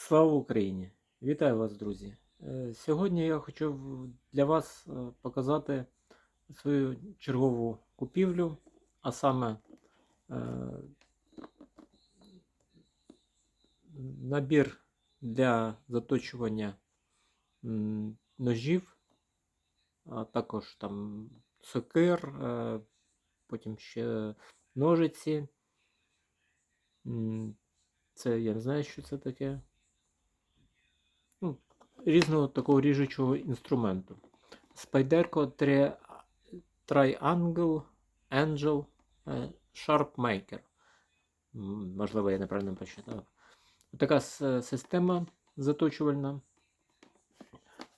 Слава Україні! Вітаю вас, друзі! Е, Сьогодні я хочу для вас е, показати свою чергову купівлю, а саме е, набір для заточування ножів, а також там сокир, потім ще ножиці. Це я не знаю, що це таке різного такого ріжучого інструменту. Спайдерко Triangle Angel е, Sharp Maker. Можливо, я неправильно прочитав. Така система заточувальна.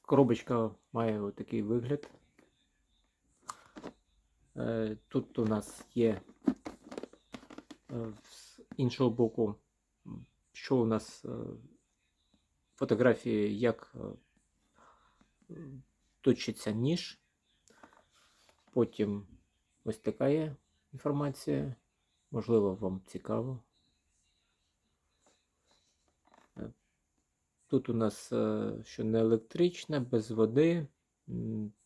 Коробочка має такий вигляд. Е, Тут у нас є е, з іншого боку, що у нас е, фотографії, як е, точиться ніж. Потім ось така є інформація. Можливо, вам цікаво. Е, Тут у нас е, що не електричне, без води.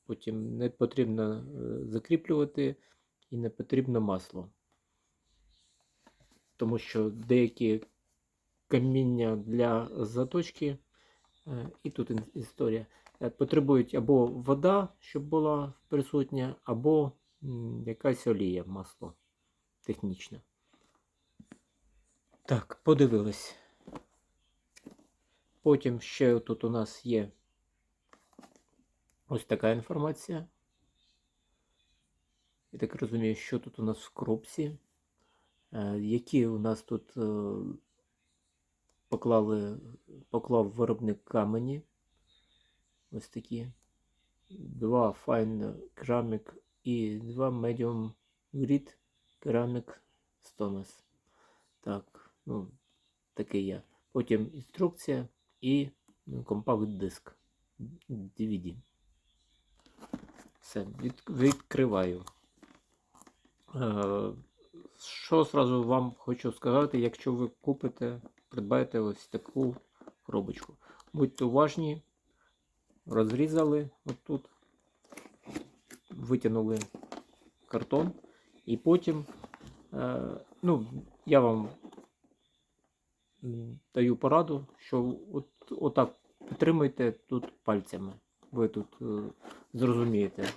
Потім не потрібно закріплювати і не потрібно масло. Тому що деякі каміння для заточки, і тут історія, е, потребують або вода, щоб була присутня, або якась олія, масло технічне. Так, подивились. Потім ще тут у нас є ось така інформація. Я так розумію, що тут у нас в коробці. Е, Які у нас тут е, поклали, поклав виробник камені. Ось такі. Два Fine Ceramic і два Medium Grit Ceramic Stones. Так, ну, такий я. Потім інструкція і ну, компакт-диск DVD. Все, від, відкриваю. Е, що зразу вам хочу сказати, якщо ви купите, придбаєте ось таку коробочку. Будьте уважні, розрізали отут, витягнули картон, і потім, е, ну, я вам даю пораду, що от, отак підтримуйте тут пальцями. Ви тут е, зрозумієте.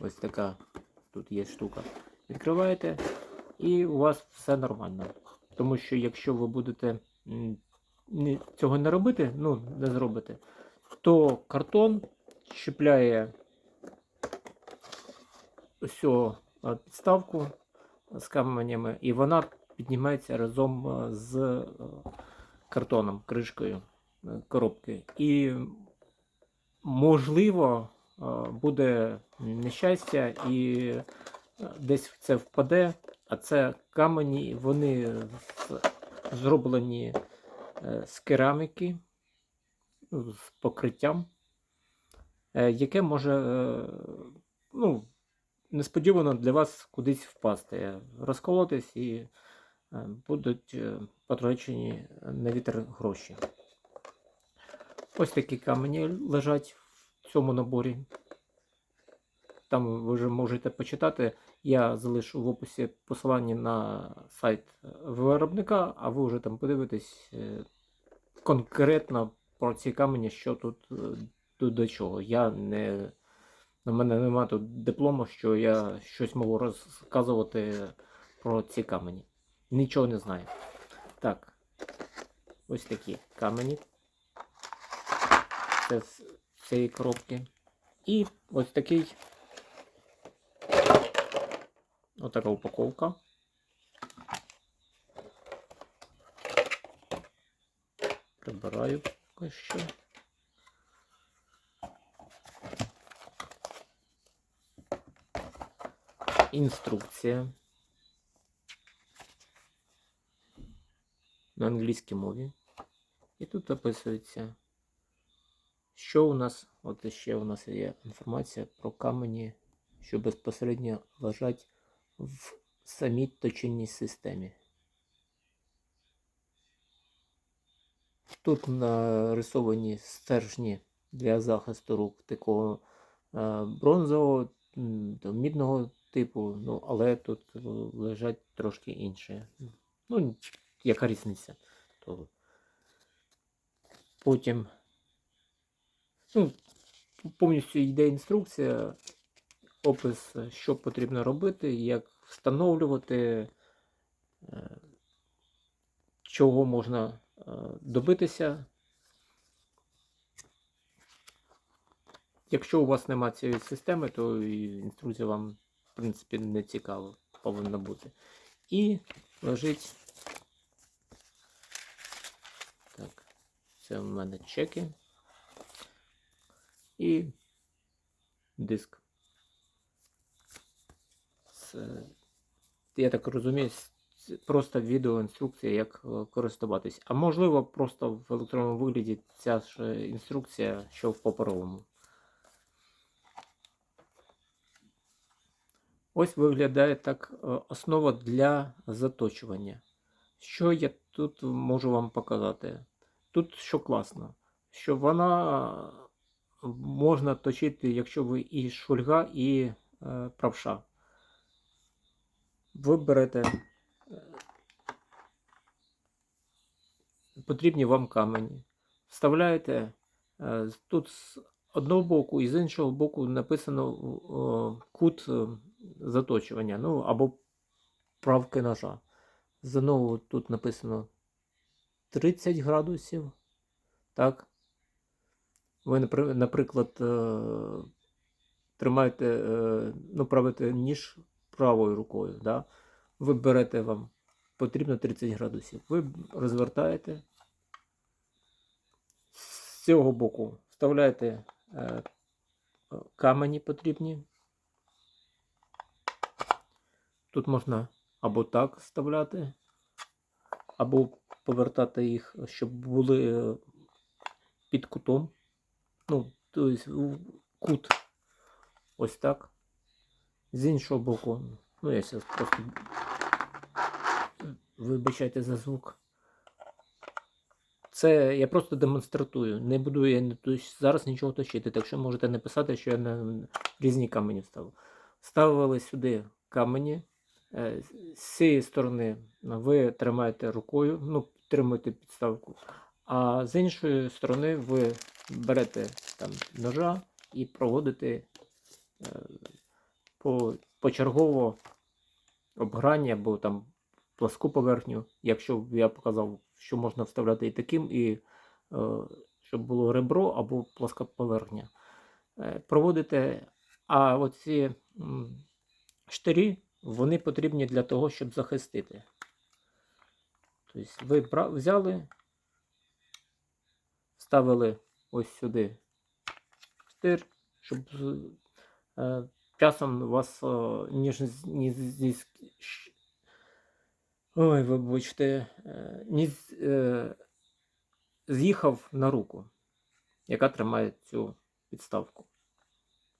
Ось така тут є штука. Відкриваєте, і у вас все нормально. Тому що якщо ви будете цього не робити, ну, не зробите, то картон чіпляє всю підставку з каменями, і вона піднімається разом з е, картоном, кришкою е, коробки. І можливо буде нещастя і е, десь це впаде, а це камені, вони зроблені е, з кераміки, ну, з покриттям, е, яке може е, ну, несподівано для вас кудись впасти, розколотись і будуть потрачені на вітер гроші. Ось такі камені лежать в цьому наборі. Там ви вже можете почитати. Я залишу в описі посилання на сайт виробника, а ви вже там подивитесь е, конкретно про ці камені, що тут е, до, чого. Я не. У мене немає тут диплому, що я щось можу розказувати про ці камені. Нічого не знаю. Так. Ось такі камені. Це з цієї коробки. І ось такий. Отака упаковка. Прибираю поки що. Інструкція. На англійській мові. І тут описується, що у нас, от ще у нас є інформація про камені, що безпосередньо лежать в самій точильній системі. Тут нарисовані стержні для захисту рук такого е, бронзового, мідного типу, ну, але тут лежать трошки інші. Ну, яка різниця? То потім ну, повністю йде інструкція, опис, що потрібно робити, як встановлювати, е, чого можна е, добитися. Якщо у вас немає цієї системи, то інструкція вам, в принципі, не цікава повинна бути. І лежить. Так, це в мене чеки. І диск. Це, я так розумію, просто відеоінструкція, як е, користуватись. А можливо, просто в електронному вигляді ця ж е, інструкція, що в паперовому. Ось виглядає так е, основа для заточування. Що я тут можу вам показати? Тут що класно, що вона можна точити, якщо ви і шульга, і е, правша. Ви берете е, потрібні вам камені, вставляєте е, тут з одного боку і з іншого боку написано е, кут заточування, ну або правки ножа. Знову тут написано 30 градусів. Так. Ви, наприклад, тримаєте, ну, правите ніж правою рукою. Да? Ви берете вам потрібно 30 градусів. Ви розвертаєте з цього боку, вставляєте е, камені потрібні. Тут можна або так вставляти, або повертати їх, щоб були е, під кутом. Ну, тобто кут ось так. З іншого боку, ну я зараз просто вибачайте за звук. Це я просто демонстратую. Не буду я зараз нічого точити, так що можете не писати, що я на різні камені вставив. Ставили сюди камені. Е, З цієї сторони ви тримаєте рукою, ну, тримаєте підставку. А з іншої сторони ви берете там ножа і проводите е, по, почергово обграння або там пласку поверхню, якщо я показав, що можна вставляти і таким, і е, щоб було ребро або пласка поверхня. Е, проводите, а оці м, штирі, вони потрібні для того, щоб захистити. Тобто ви взяли, ставили ось сюди штир, щоб е, часом вас ніж з- ні зі Ой, вибачте, е, ні е, з'їхав на руку, яка тримає цю підставку.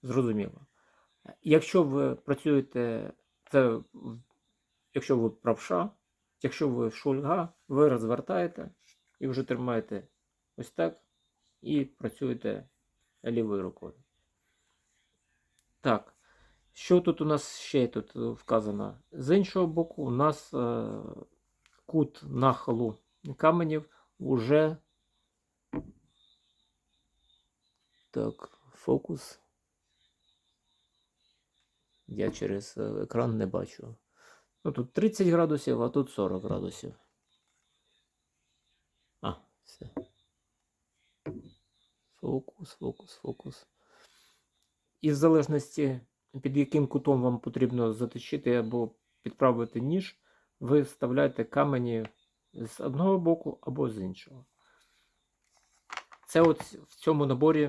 Зрозуміло. Якщо ви працюєте, це якщо ви правша, якщо ви шульга, ви розвертаєте і вже тримаєте ось так і працюєте лівою рукою. Так. Що тут у нас ще тут е, вказано? З іншого боку, у нас е, кут нахилу каменів уже так, фокус. Я через е, екран не бачу. Ну, тут 30 градусів, а тут 40 градусів. А, все. Фокус, фокус, фокус. І в залежності, під яким кутом вам потрібно заточити або підправити ніж, ви вставляєте камені з одного боку або з іншого. Це от в цьому наборі,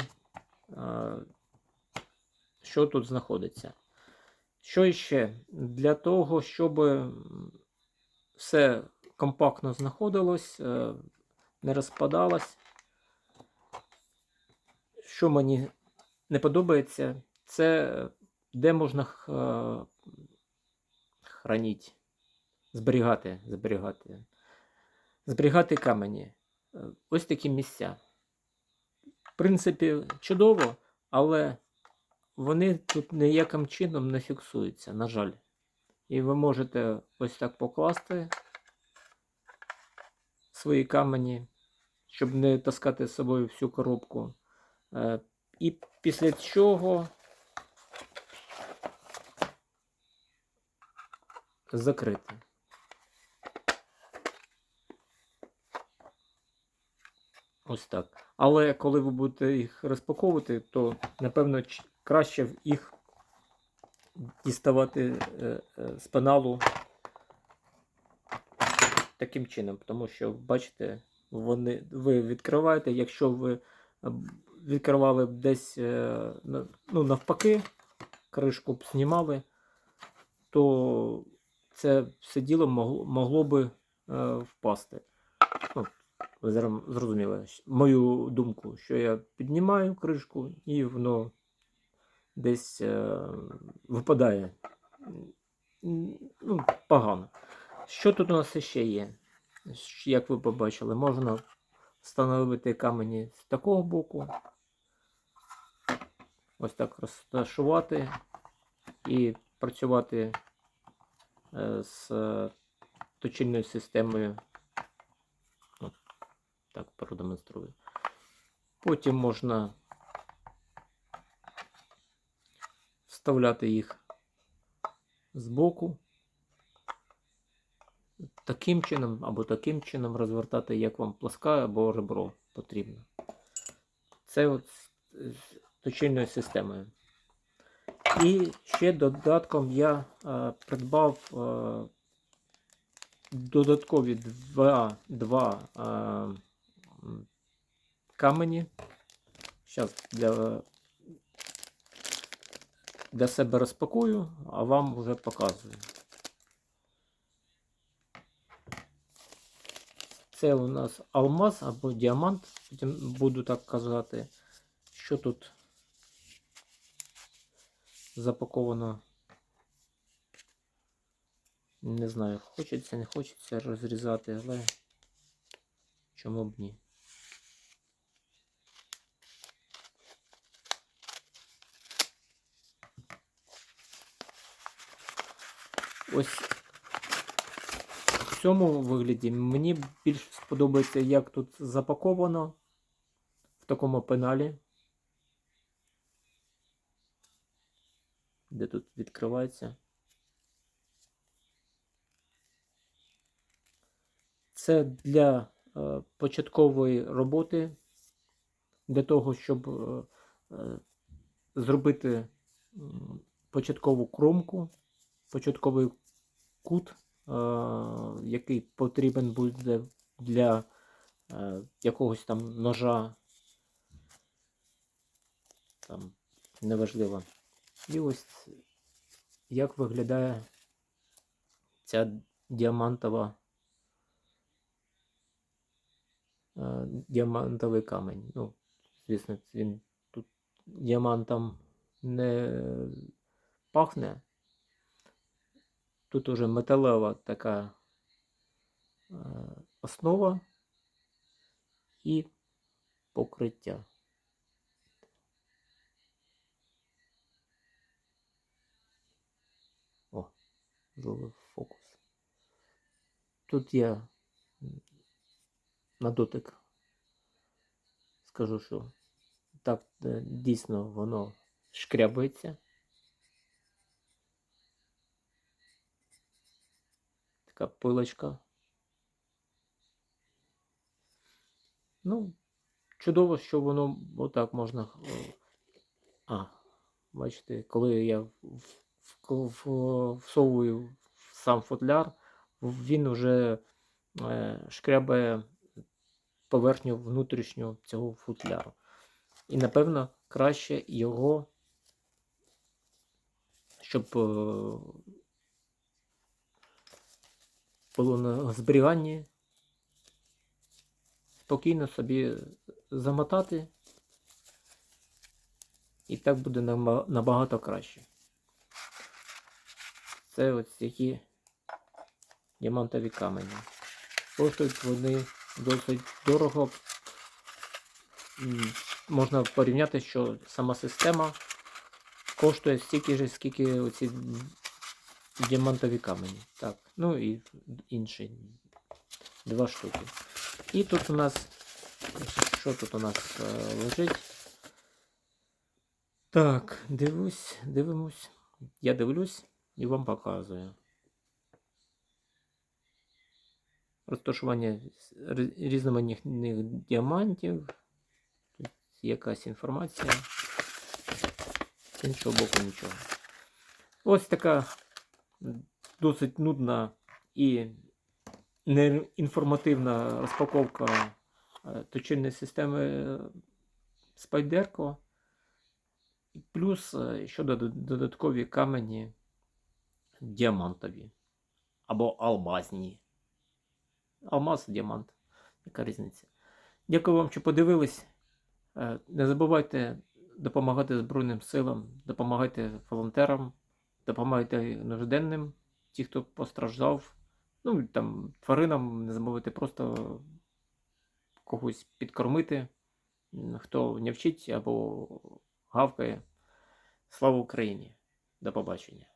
що тут знаходиться. Що іще? Для того, щоб все компактно знаходилось, е, не розпадалось. Що мені не подобається, це де можна х- храніть, зберігати, зберігати. Зберігати камені. Е, Ось такі місця. В принципі, чудово, але вони тут ніяким чином не фіксуються, на жаль. І ви можете ось так покласти свої камені, щоб не таскати з собою всю коробку. Е, І після чого закрити. Ось так. Але коли ви будете їх розпаковувати, то напевно краще їх діставати е, е, з пеналу таким чином, тому що, бачите, вони, ви відкриваєте, якщо ви е, відкривали десь ну, навпаки, кришку б знімали, то це все діло могло, могло би е, впасти. Ну, ви зараз зрозуміли мою думку, що я піднімаю кришку і воно десь е, випадає. Ну, погано. Що тут у нас ще є? Як ви побачили, можна встановити камені з такого боку. Ось так розташувати і працювати з е, точильною системою. От, так, продемонструю. Потім можна вставляти їх збоку. Таким чином або таким чином розвертати, як вам плоска або ребро потрібно. Це от з точильною системою. І ще додатком я е, придбав е, додаткові два, два е, камені. Зараз для, для себе розпакую, а вам вже показую. Це у нас алмаз або діамант, буду так казати. Що тут запаковано? Не знаю, хочеться, не хочеться розрізати, але чому б ні. Ось в цьому вигляді мені більш сподобається, як тут запаковано в такому пеналі. Де тут відкривається. Це для е, початкової роботи, для того, щоб е, е, зробити початкову кромку, початковий кут, який потрібен буде для якогось там ножа. Там неважливо. І ось як виглядає ця діамантова е, діамантовий камінь. Ну, звісно, він тут діамантом не пахне. Тут уже металева така е, основа і покриття. О, зловив фокус. Тут я на дотик скажу, що так е, дійсно воно шкрябається. Така пилочка. Ну, чудово, що воно отак можна. е, А, бачите, коли я всовую сам футляр, він вже шкрябає поверхню внутрішню цього футляру. І, напевно, краще його, щоб е, було на зберіганні, спокійно собі замотати, і так буде набагато краще. Це ось такі діамантові камені. Коштують вони досить дорого. Можна порівняти, що сама система коштує стільки ж, скільки оці діамантові камені. Так, ну і інші два штуки. І тут у нас, що тут у нас е, лежить? Так, дивлюсь, дивимось. Я дивлюсь і вам показую. Розташування різноманітних діамантів. Тут якась інформація. З іншого боку нічого. Ось така досить нудна і неінформативна розпаковка е, точильної системи Спайдерко. Плюс е, ще додаткові камені діамантові або алмазні. Алмаз, діамант. Яка різниця? Дякую вам, що подивились. Е, Не забувайте допомагати Збройним силам, допомагайте волонтерам, допомагайте нужденним, ті, хто постраждав. Ну, там тваринам не забувайте просто когось підкормити, хто не вчить або гавкає. Слава Україні! До побачення!